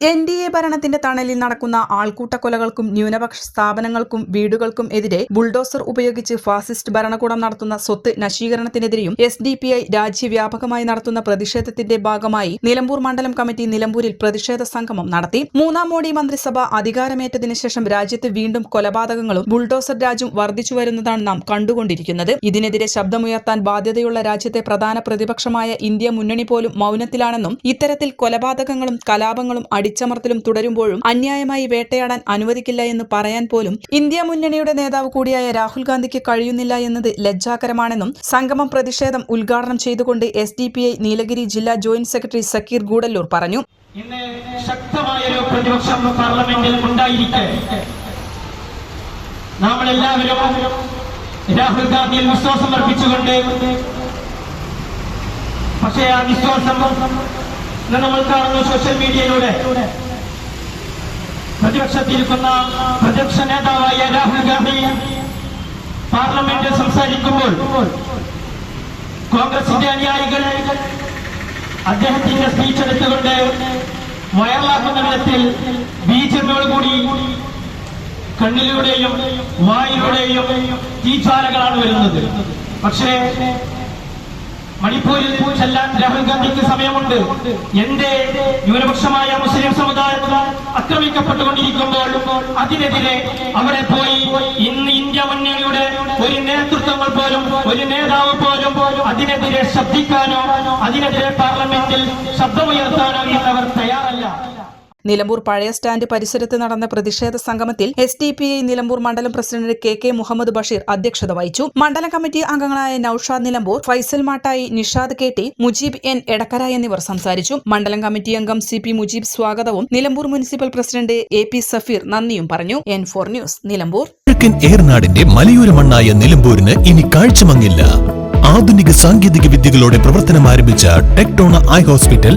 N D A ഭരണത്തിന്റെ തണലിൽ നടക്കുന്ന ആൾക്കൂട്ട കൊലകൾക്കും ന്യൂനപക്ഷ സ്ഥാപനങ്ങൾക്കും വീടുകൾക്കും എതിരെ ബുൾഡോസർ ഉപയോഗിച്ച് ഫാസിസ്റ്റ് ഭരണകൂടം നടത്തുന്ന സ്വത്ത് നശീകരണത്തിനെതിരെയും എസ് ഡി പി ഐ രാജ്യവ്യാപകമായി നടത്തുന്ന പ്രതിഷേധത്തിന്റെ ഭാഗമായി നിലമ്പൂർ മണ്ഡലം കമ്മിറ്റി നിലമ്പൂരിൽ പ്രതിഷേധ സംഗമം നടത്തി. മൂന്നാം മോഡി മന്ത്രിസഭ അധികാരമേറ്റതിനു ശേഷം രാജ്യത്ത് വീണ്ടും കൊലപാതകങ്ങളും ബുൾഡോസർ രാജ്യം വർദ്ധിച്ചു വരുന്നതാണ് നാം കണ്ടുകൊണ്ടിരിക്കുന്നത്. ഇതിനെതിരെ ശബ്ദമുയർത്താൻ ബാധ്യതയുള്ള രാജ്യത്തെ പ്രധാന പ്രതിപക്ഷമായ ഇന്ത്യ മുന്നണി പോലും മൗനത്തിലാണെന്നും ഇത്തരത്തിൽ കൊലപാതകങ്ങളും കലാപങ്ങളും അടിച്ചമർത്തലും തുടരുമ്പോഴും അന്യായമായി വേട്ടയാടാൻ അനുവദിക്കില്ല എന്ന് പറയാൻ പോലും ഇന്ത്യ മുന്നണിയുടെ നേതാവ് കൂടിയായ രാഹുൽ ഗാന്ധിക്ക് കഴിയുന്നില്ല എന്നത് ലജ്ജാകരമാണെന്നും സംഗമം പ്രതിഷേധം ഉദ്ഘാടനം ചെയ്തുകൊണ്ട് S D P I Nilgiri ജില്ലാ ജോയിന്റ് സെക്രട്ടറി സക്കീർ ഗൂഡല്ലൂർ പറഞ്ഞു. ഇന്ന് പാർലമെന്റിൽ രാഹുൽ ഗാന്ധിയിൽ വിശ്വാസം അർപ്പിച്ചുകൊണ്ട് പക്ഷേ ആ വിശ്വാസം ഇന്ന് നമ്മൾ കാണുന്ന സോഷ്യൽ മീഡിയയിലൂടെ പ്രതിപക്ഷത്തിരിക്കുന്ന പ്രതിപക്ഷ നേതാവായ രാഹുൽ ഗാന്ധി പാർലമെന്റിൽ സംസാരിക്കുമ്പോൾ കോൺഗ്രസിന്റെ അനുയായികൾ അദ്ദേഹത്തിന്റെ സ്പീച്ച് എടുത്തുകൊണ്ട് വയറാക്കുന്ന വിധത്തിൽ ബീജങ്ങളോടുകൂടി കണ്ണിലൂടെയും വായിലൂടെയും തീജ്വാലകളാണ് വരുന്നത്. പക്ഷേ മണിപ്പൂരിൽ ചെല്ലാൻ രാഹുൽ ഗാന്ധിക്ക് സമയമുണ്ട്. എന്റെ ന്യൂനപക്ഷമായ മുസ്ലിം സമുദായം ആക്രമിക്കപ്പെട്ടുകൊണ്ടിരിക്കുമ്പോൾ അതിനെതിരെ അവിടെ പോയി ഇന്ന് ഇന്ത്യ മുന്നണിയുടെ ഒരു നേതൃത്വങ്ങൾ പോലും ഒരു നേതാവ് പോലും അതിനെതിരെ ശബ്ദിക്കാനോ അതിനെതിരെ പാർലമെന്റിൽ ശബ്ദമുയർത്താനോ ഇന്നവർ നിലമ്പൂർ പഴയ സ്റ്റാൻഡ് പരിസരത്ത് നടന്ന പ്രതിഷേധ സംഗമത്തിൽ S D P I Nilambur മണ്ഡലം president K K Muhammad Basheer അധ്യക്ഷത വഹിച്ചു. മണ്ഡലം കമ്മിറ്റി അംഗങ്ങളായ Naushad Nilambur Faisal Mattayi Nishad K T Mujeeb N Edakkara എന്നിവർ സംസാരിച്ചു. മണ്ഡലം കമ്മിറ്റി അംഗം സി പി മുജീബ് സ്വാഗതവും Nilambur municipal president A P Safeer നന്ദിയും പറഞ്ഞു. N four news Nilambur. കിഴക്കൻ ഏർനാടിന്റെ മലയോര മണ്ണായ നിലമ്പൂരിന് ഇനി കാഴ്ചമങ്ങില്ല. ആധുനിക സാങ്കേതിക വിദ്യകളോടെ പ്രവർത്തനം ആരംഭിച്ച ടെക്ടോണ ഐ ഹോസ്പിറ്റൽ